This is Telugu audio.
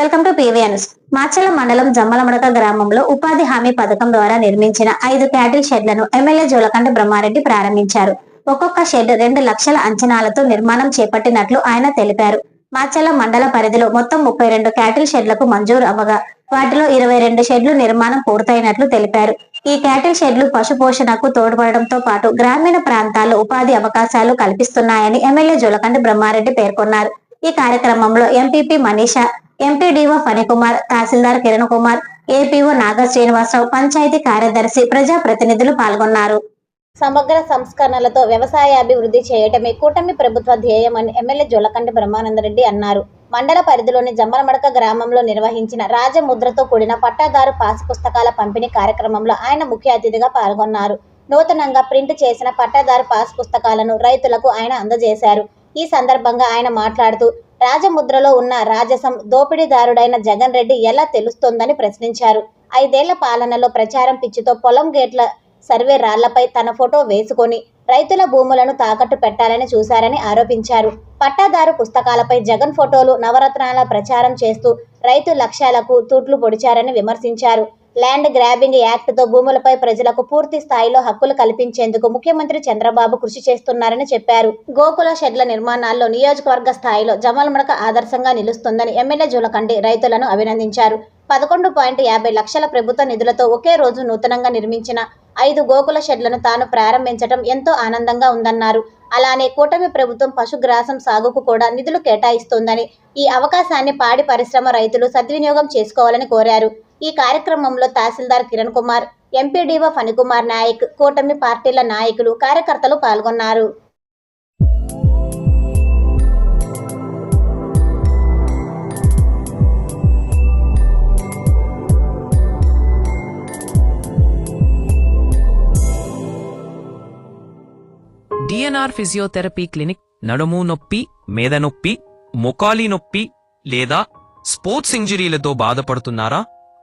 వెల్కమ్ టు పీవీఎన్స్ మాచల మండలం జమ్మలమడక గ్రామంలో ఉపాధి హామీ పథకం ద్వారా నిర్మించిన ఐదు క్యాటిల్ షెడ్లను ఎమ్మెల్యే జోలకండ బ్రహ్మారెడ్డి ప్రారంభించారు. ఒక్కొక్క షెడ్ రెండు లక్షల అంచనాలతో నిర్మాణం చేపట్టినట్లు ఆయన తెలిపారు. మాచల మండల పరిధిలో మొత్తం ముప్పై రెండు క్యాటిల్ షెడ్లకు మంజూరు అవ్వగా వాటిలో ఇరవై రెండు షెడ్లు నిర్మాణం పూర్తయినట్లు తెలిపారు. ఈ క్యాటిల్ షెడ్లు పశు పోషణకు తోడ్పడడంతో పాటు గ్రామీణ ప్రాంతాల్లో ఉపాధి అవకాశాలు కల్పిస్తున్నాయని ఎమ్మెల్యే జోలకండ బ్రహ్మారెడ్డి పేర్కొన్నారు. ఈ కార్యక్రమంలో MPP Manisha MPDO Phanikumar tahsildar Kiran Kumar APO Naga Srinivasarao panchayat కార్యదర్శి ప్రజా ప్రతినిధులు పాల్గొన్నారు. సమగ్ర సంస్కరణలతో వ్యవసాయ అభివృద్ధి చేయటమే కూటమి ప్రభుత్వ ధ్యేయమని ఎమ్మెల్యే జోలకంటి బ్రహ్మానందరెడ్డి అన్నారు. మండల పరిధిలోని జమ్మలమడక గ్రామంలో నిర్వహించిన రాజముద్రతో కూడిన పట్టాదారు పాస్ పుస్తకాల పంపిణీ కార్యక్రమంలో ఆయన ముఖ్య అతిథిగా పాల్గొన్నారు. నూతనంగా ప్రింట్ చేసిన పట్టాదారు పాస్ పుస్తకాలను రైతులకు ఆయన అందజేశారు. ఈ సందర్భంగా ఆయన మాట్లాడుతూ రాజముద్రలో ఉన్న రాజసం దోపిడీదారుడైన జగన్ రెడ్డి ఎలా తెలుస్తోందని ప్రశ్నించారు. ఐదేళ్ళ పాలనలో ప్రచారం పిచ్చితో పొలం గేట్ల సర్వే రాళ్ళపై తన ఫోటో వేసుకొని రైతుల భూములను తాకట్టు పెట్టాలని చూశారని ఆరోపించారు. పట్టాదారు పుస్తకాలపై జగన్ ఫోటోలు నవరత్నాల ప్రచారం చేస్తూ రైతు లక్ష్యాలకు తూట్లు పొడిచారని విమర్శించారు. ల్యాండ్ గ్రాబింగ్ యాక్ట్తో భూములపై ప్రజలకు పూర్తి స్థాయిలో హక్కులు కల్పించేందుకు ముఖ్యమంత్రి చంద్రబాబు కృషి చేస్తున్నారని చెప్పారు. గోకుల షెడ్ల నిర్మాణాల్లో నియోజకవర్గ స్థాయిలో జమలమడక ఆదర్శంగా నిలుస్తుందని ఎమ్మెల్యే జులకండి రైతులను అభినందించారు. పదకొండు పాయింట్ యాభై లక్షల ప్రభుత్వ నిధులతో ఒకే రోజు నూతనంగా నిర్మించిన ఐదు గోకుల షెడ్లను తాను ప్రారంభించడం ఎంతో ఆనందంగా ఉందన్నారు. అలానే కూటమి ప్రభుత్వం పశుగ్రాసం సాగుకు కూడా నిధులు కేటాయిస్తోందని ఈ అవకాశాన్ని పాడి పరిశ్రమ రైతులు సద్వినియోగం చేసుకోవాలని కోరారు. ఈ కార్యక్రమంలో తహసీల్దార్ కిరణ్ కుమార్ ఎంపీడీఓ ఫణికుమార్ నాయక్ కూటమి పార్టీల నాయకులు కార్యకర్తలు పాల్గొన్నారు. డిఎన్ఆర్ ఫిజియోథెరపీ క్లినిక్ నడుము నొప్పి మేద నొప్పి మొకాలి నొప్పి లేదా స్పోర్ట్స్ ఇంజరీలతో బాధపడుతున్నారా?